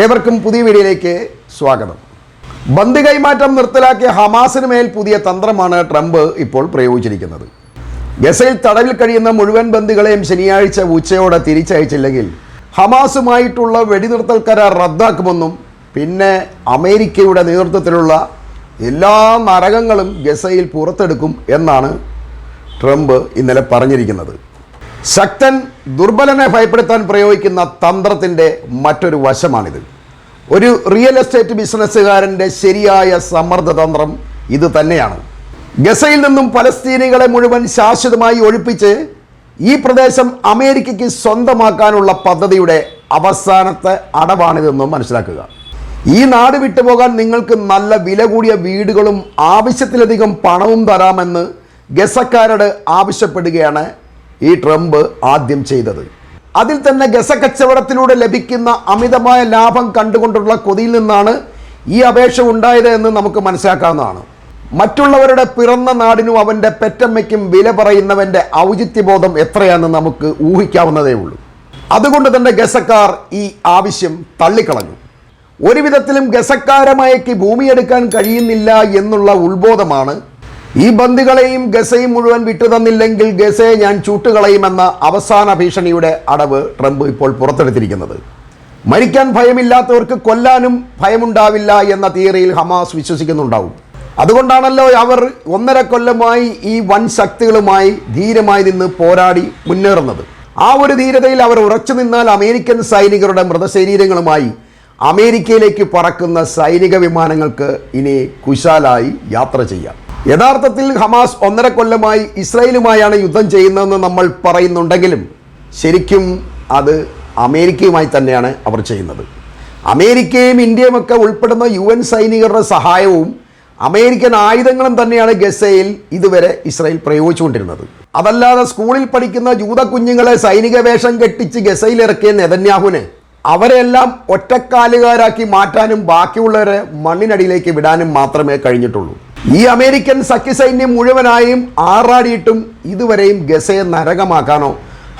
ഏവർക്കും പുതിയ വീഡിയോയിലേക്ക് സ്വാഗതം. ബന്ദി കൈമാറ്റം നിർത്തലാക്കിയ ഹമാസിന് മേൽ പുതിയ തന്ത്രമാണ് ട്രംപ് ഇപ്പോൾ പ്രയോഗിച്ചിരിക്കുന്നത്. ഗസയിൽ തടവിൽ കഴിയുന്ന മുഴുവൻ ബന്ദികളെയും ശനിയാഴ്ച ഉച്ചയോടെ തിരിച്ചയച്ചില്ലെങ്കിൽ ഹമാസുമായിട്ടുള്ള വെടിനിർത്തൽ കരാർ റദ്ദാക്കുമെന്നും പിന്നെ അമേരിക്കയുടെ നേതൃത്വത്തിലുള്ള എല്ലാ നരകങ്ങളും ഗസയിൽ പുറത്തെടുക്കും എന്നാണ് ട്രംപ് ഇന്നലെ പറഞ്ഞിരിക്കുന്നത്. ശക്തൻ ദുർബലനെ ഭയപ്പെടുത്താൻ പ്രയോഗിക്കുന്ന തന്ത്രത്തിന്റെ മറ്റൊരു വശമാണിത്. ഒരു റിയൽ എസ്റ്റേറ്റ് ബിസിനസ്സുകാരന്റെ ശരിയായ സമ്മർദ്ദ തന്ത്രം ഇത് തന്നെയാണ്. ഗസയിൽ നിന്നും പലസ്തീനികളെ മുഴുവൻ ശാശ്വതമായി ഒഴിപ്പിച്ച് ഈ പ്രദേശം അമേരിക്കയ്ക്ക് സ്വന്തമാക്കാനുള്ള പദ്ധതിയുടെ അവസാനത്തെ അടവാണിതെന്നും മനസ്സിലാക്കുക. ഈ നാട് വിട്ടുപോകാൻ നിങ്ങൾക്ക് നല്ല വില കൂടിയ വീടുകളും ആവശ്യത്തിലധികം പണവും തരാമെന്ന് ഗസക്കാരോട് ആവശ്യപ്പെടുകയാണ് ഈ ട്രംപ് ആദ്യം ചെയ്തത്. അതിൽ തന്നെ ഗസ കച്ചവടത്തിലൂടെ ലഭിക്കുന്ന അമിതമായ ലാഭം കണ്ടുകൊണ്ടുള്ള കൊതിയിൽ നിന്നാണ് ഈ അപേക്ഷ ഉണ്ടായത് എന്ന് നമുക്ക് മനസ്സിലാക്കാവുന്നതാണ്. മറ്റുള്ളവരുടെ പിറന്ന നാടിനും അവന്റെ പെറ്റമ്മയ്ക്കും വില പറയുന്നവന്റെ ഔചിത്യബോധം എത്രയാണെന്ന് നമുക്ക് ഊഹിക്കാവുന്നതേ ഉള്ളൂ. അതുകൊണ്ട് തന്നെ ഗസക്കാർ ഈ ആവശ്യം തള്ളിക്കളഞ്ഞു. ഒരുവിധത്തിലും ഗസക്കാരമയക്ക് ഭൂമിയെടുക്കാൻ കഴിയുന്നില്ല എന്നുള്ള ഉത്ബോധമാണ് ഈ ബന്ദികളെയും ഗസയും മുഴുവൻ വിട്ടുതന്നില്ലെങ്കിൽ ഗസയെ ഞാൻ ചൂട്ടുകളയുമെന്ന അവസാന ഭീഷണിയുടെ അടവ് ട്രംപ് ഇപ്പോൾ പുറത്തെടുത്തിരിക്കുന്നത്. മരിക്കാൻ ഭയമില്ലാത്തവർക്ക് കൊല്ലാനും ഭയമുണ്ടാവില്ല എന്ന തിയറിയിൽ ഹമാസ് വിശ്വസിക്കുന്നുണ്ടാവും. അതുകൊണ്ടാണല്ലോ അവർ ഒന്നര കൊല്ലമായി ഈ വൻ ശക്തികളുമായി ധീരമായി നിന്ന് പോരാടി മുന്നേറുന്നത്. ആ ഒരു ധീരതയിൽ അവർ ഉറച്ചു നിന്നാൽ അമേരിക്കൻ സൈനികരുടെ മൃതശരീരങ്ങളുമായി അമേരിക്കയിലേക്ക് പറക്കുന്ന സൈനിക വിമാനങ്ങൾക്ക് ഇനി കുശാലായി യാത്ര ചെയ്യാം. യഥാർത്ഥത്തിൽ ഹമാസ് ഒന്നര കൊല്ലമായി ഇസ്രയേലുമായാണ് യുദ്ധം ചെയ്യുന്നതെന്ന് നമ്മൾ പറയുന്നുണ്ടെങ്കിലും ശരിക്കും അത് അമേരിക്കയുമായി തന്നെയാണ് അവർ ചെയ്യുന്നത്. അമേരിക്കയും ഇന്ത്യയും ഒക്കെ ഉൾപ്പെടുന്ന യു എൻ സൈനികരുടെ സഹായവും അമേരിക്കൻ ആയുധങ്ങളും തന്നെയാണ് ഗസയിൽ ഇതുവരെ ഇസ്രായേൽ പ്രയോഗിച്ചുകൊണ്ടിരുന്നത്. അതല്ലാതെ സ്കൂളിൽ പഠിക്കുന്ന ജൂത കുഞ്ഞുങ്ങളെ സൈനിക വേഷം കെട്ടിച്ച് ഗസയിൽ ഇറക്കിയ നെതന്യാഹുവിന് അവരെല്ലാം ഒറ്റക്കാലുകാരാക്കി മാറ്റാനും ബാക്കിയുള്ളവരെ മണ്ണിനടിയിലേക്ക് വിടാനും മാത്രമേ കഴിഞ്ഞിട്ടുള്ളൂ. ഈ അമേരിക്കൻ സഖ്യസൈന്യം മുഴുവനായും ആറാടിയിട്ടും ഇതുവരെയും ഗസയെ നരകമാക്കാനോ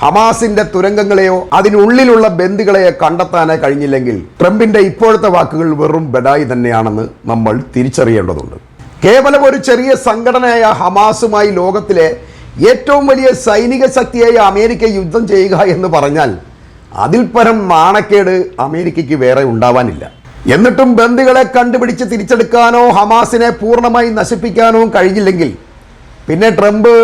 ഹമാസിന്റെ തുരങ്കങ്ങളെയോ അതിനുള്ളിലുള്ള ബന്ധുക്കളെയോ കണ്ടെത്താനേ കഴിഞ്ഞില്ലെങ്കിൽ ട്രംപിന്റെ ഇപ്പോഴത്തെ വാക്കുകൾ വെറും ബെഡായി തന്നെയാണെന്ന് നമ്മൾ തിരിച്ചറിയേണ്ടതുണ്ട്. കേവലം ഒരു ചെറിയ സംഘടനയായ ഹമാസുമായി ലോകത്തിലെ ഏറ്റവും വലിയ സൈനിക ശക്തിയായ അമേരിക്ക യുദ്ധം ചെയ്യുക എന്ന് പറഞ്ഞാൽ അതിൽ പരം നാണക്കേട് അമേരിക്കയ്ക്ക് വേറെ ഉണ്ടാവാനില്ല. എന്നിട്ടും ബന്ദികളെ കണ്ടുപിടിച്ച് തിരിച്ചെടുക്കാനോ ഹമാസിനെ പൂർണമായി നശിപ്പിക്കാനോ കഴിഞ്ഞില്ലെങ്കിൽ പിന്നെ ട്രംപ്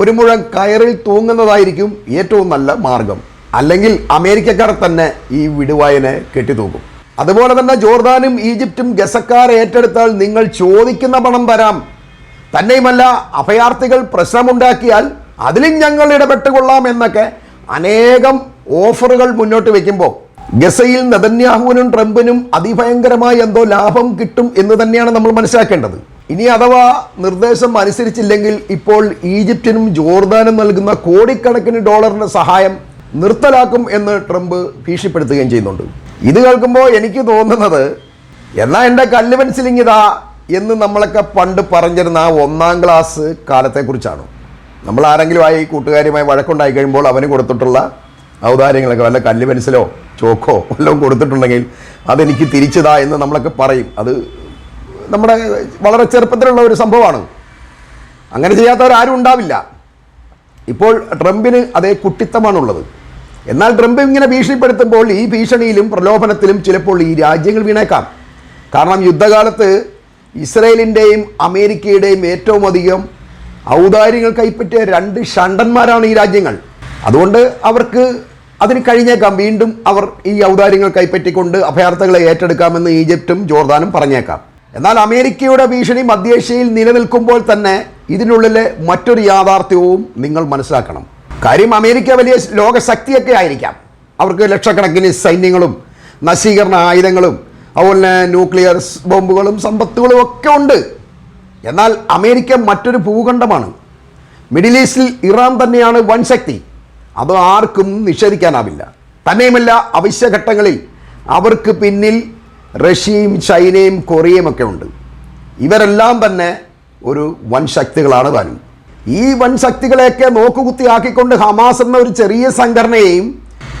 ഒരു മുഴം കയറിൽ തൂങ്ങുന്നതായിരിക്കും ഏറ്റവും നല്ല മാർഗം. അല്ലെങ്കിൽ അമേരിക്കക്കാർ തന്നെ ഈ വിടുവായനെ കെട്ടിത്തൂക്കും. അതുപോലെ തന്നെ ജോർദാനും ഈജിപ്തും ഗസക്കാർ ഏറ്റെടുത്താൽ നിങ്ങൾ ചോദിക്കുന്ന പണം തരാം. തന്നെയുമല്ല അഭയാർത്ഥികൾ പ്രശ്നമുണ്ടാക്കിയാൽ അതിലും ഞങ്ങൾ ഇടപെട്ടുകൊള്ളാം എന്നൊക്കെ അനേകം ഓഫറുകൾ മുന്നോട്ട് വയ്ക്കുമ്പോൾ ഗസയിൽ നെതന്യാഹുവിനും ട്രംപിനും അതിഭയങ്കരമായ എന്തോ ലാഭം കിട്ടും എന്ന് തന്നെയാണ് നമ്മൾ മനസ്സിലാക്കേണ്ടത്. ഇനി അഥവാ നിർദ്ദേശം അനുസരിച്ചില്ലെങ്കിൽ ഇപ്പോൾ ഈജിപ്തിനും ജോർദാനും നൽകുന്ന കോടിക്കണക്കിന് ഡോളറിന്റെ സഹായം നിർത്തലാക്കും എന്ന് ട്രംപ് ഭീഷണിപ്പെടുത്തുകയും ചെയ്യുന്നുണ്ട്. ഇത് കേൾക്കുമ്പോൾ എനിക്ക് തോന്നുന്നത് എന്നാൽ എന്റെ കല്ല് മനസ്സിലിങ്ങിതാ ഇതാ എന്ന് നമ്മളൊക്കെ പണ്ട് പറഞ്ഞിരുന്ന ആ ഒന്നാം ക്ലാസ് കാലത്തെക്കുറിച്ചാണ്. നമ്മൾ ആരെങ്കിലും ആയി കൂട്ടുകാരുമായി വഴക്കുണ്ടായി കഴിയുമ്പോൾ അവന് കൊടുത്തിട്ടുള്ള ഔദാര്യങ്ങളൊക്കെ വല്ല കല്ല് പെൻസിലോ ചോക്കോ വല്ലതും കൊടുത്തിട്ടുണ്ടെങ്കിൽ അതെനിക്ക് തിരിച്ചതാ എന്ന് നമ്മളൊക്കെ പറയും. അത് നമ്മുടെ വളരെ ചെറുപ്പത്തിലുള്ള ഒരു സംഭവമാണ്. അങ്ങനെ ചെയ്യാത്തവരാരും ഉണ്ടാവില്ല. ഇപ്പോൾ ട്രംപിന് അതേ കുട്ടിത്തമാണുള്ളത്. എന്നാൽ ട്രംപ് ഇങ്ങനെ ഭീഷണിപ്പെടുത്തുമ്പോൾ ഈ ഭീഷണിയിലും പ്രലോഭനത്തിലും ചിലപ്പോൾ ഈ രാജ്യങ്ങൾ വീണേക്കാം. കാരണം യുദ്ധകാലത്ത് ഇസ്രയേലിന്റെയും അമേരിക്കയുടെയും ഏറ്റവും അധികം ഔദാര്യങ്ങൾ കൈപ്പറ്റിയ രണ്ട് ഷണ്ടന്മാരാണ് ഈ രാജ്യങ്ങൾ. അതുകൊണ്ട് അവർക്ക് അതിന് കഴിഞ്ഞേക്കാം. വീണ്ടും അവർ ഈ ഔദാര്യങ്ങൾ കൈപ്പറ്റിക്കൊണ്ട് അഭയാർത്ഥികളെ ഏറ്റെടുക്കാമെന്ന് ഈജിപ്തും ജോർദാനും പറഞ്ഞേക്കാം. എന്നാൽ അമേരിക്കയുടെ ഭീഷണി മധ്യേഷ്യയിൽ നിലനിൽക്കുമ്പോൾ തന്നെ ഇതിനുള്ളിലെ മറ്റൊരു യാഥാർത്ഥ്യവും നിങ്ങൾ മനസ്സിലാക്കണം. കാര്യം അമേരിക്ക വലിയ ലോകശക്തിയൊക്കെ ആയിരിക്കാം. അവർക്ക് ലക്ഷക്കണക്കിന് സൈന്യങ്ങളും നശീകരണ ആയുധങ്ങളും അതുപോലെ ന്യൂക്ലിയർ ബോംബുകളും സമ്പത്തുകളും ഒക്കെ ഉണ്ട്. എന്നാൽ അമേരിക്ക മറ്റൊരു ഭൂഖണ്ഡമാണ്. മിഡിൽ ഈസ്റ്റിൽ ഇറാൻ തന്നെയാണ് വൻ ശക്തി അത് ആർക്കും നിഷേധിക്കാനാവില്ല. തന്നെയുമല്ല അവശ്യഘട്ടങ്ങളിൽ അവർക്ക് പിന്നിൽ റഷ്യയും ചൈനയും കൊറിയയും ഒക്കെ ഉണ്ട്. ഇവരെല്ലാം തന്നെ ഒരു വൻ ശക്തികളാണ് താനും. ഈ വൻ ശക്തികളെയൊക്കെ നോക്കുകുത്തിയാക്കിക്കൊണ്ട് ഹമാസ് എന്ന ഒരു ചെറിയ സംഘടനയെയും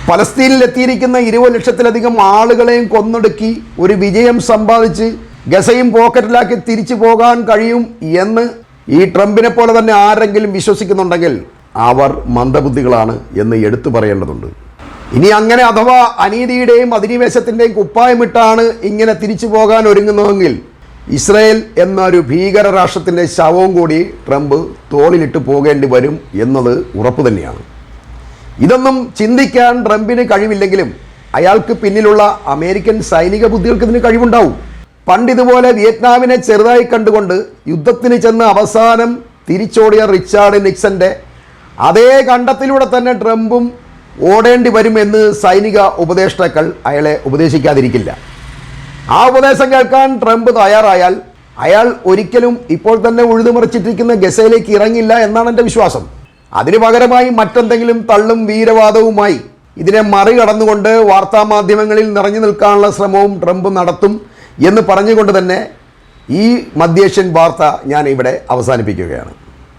പലസ്തീനിൽ എത്തിയിരിക്കുന്ന ഇരുപത് ലക്ഷത്തിലധികം ആളുകളെയും കൊന്നൊടുക്കി ഒരു വിജയം സമ്പാദിച്ച് ഗസയും പോക്കറ്റിലാക്കി തിരിച്ചു പോകാൻ കഴിയും എന്ന് ഈ ട്രംപിനെ പോലെ തന്നെ ആരെങ്കിലും വിശ്വസിക്കുന്നുണ്ടെങ്കിൽ അവർ മന്ദബുദ്ധികളാണ് എന്ന് എടുത്തു പറയേണ്ടതുണ്ട്. ഇനി അങ്ങനെ അഥവാ അനീതിയുടെയും അധിനിവേശത്തിന്റെയും കുപ്പായമിട്ടാണ് ഇങ്ങനെ തിരിച്ചു പോകാൻ ഒരുങ്ങുന്നതെങ്കിൽ ഇസ്രയേൽ എന്നൊരു ഭീകര രാഷ്ട്രത്തിന്റെ ശവവും കൂടി ട്രംപ് തോളിലിട്ട് പോകേണ്ടി വരും എന്നത് ഉറപ്പ് തന്നെയാണ്. ഇതൊന്നും ചിന്തിക്കാൻ ട്രംപിന് കഴിവില്ലെങ്കിലും അയാൾക്ക് പിന്നിലുള്ള അമേരിക്കൻ സൈനിക ബുദ്ധികൾക്ക് ഇതിന് കഴിവുണ്ടാവും. പണ്ടിതുപോലെ വിയറ്റ്നാമിനെ ചെറുതായി കണ്ടുകൊണ്ട് യുദ്ധത്തിന് ചെന്ന് അവസാനം തിരിച്ചോടിയ റിച്ചാർഡ് നിക്സന്റെ അതേ കണ്ടത്തിലൂടെ തന്നെ ട്രംപും ഓടേണ്ടി വരുമെന്ന് സൈനിക ഉപദേഷ്ടാക്കൾ അയാളെ ഉപദേശിക്കാതിരിക്കില്ല. ആ ഉപദേശം കേൾക്കാൻ ട്രംപ് തയ്യാറായാൽ അയാൾ ഒരിക്കലും ഇപ്പോൾ തന്നെ ഉഴുതുമറിച്ചിട്ടിരിക്കുന്ന ഗസയിലേക്ക് ഇറങ്ങില്ല എന്നാണ് എന്റെ വിശ്വാസം. അതിനു പകരമായി മറ്റെന്തെങ്കിലും തള്ളും വീരവാദവുമായി ഇതിനെ മറികടന്നുകൊണ്ട് വാർത്താമാധ്യമങ്ങളിൽ നിറഞ്ഞു നിൽക്കാനുള്ള ശ്രമവും ട്രംപ് നടത്തും എന്ന് പറഞ്ഞുകൊണ്ട് തന്നെ ഈ മധ്യേഷ്യൻ വാർത്ത ഞാൻ ഇവിടെ അവസാനിപ്പിക്കുകയാണ്.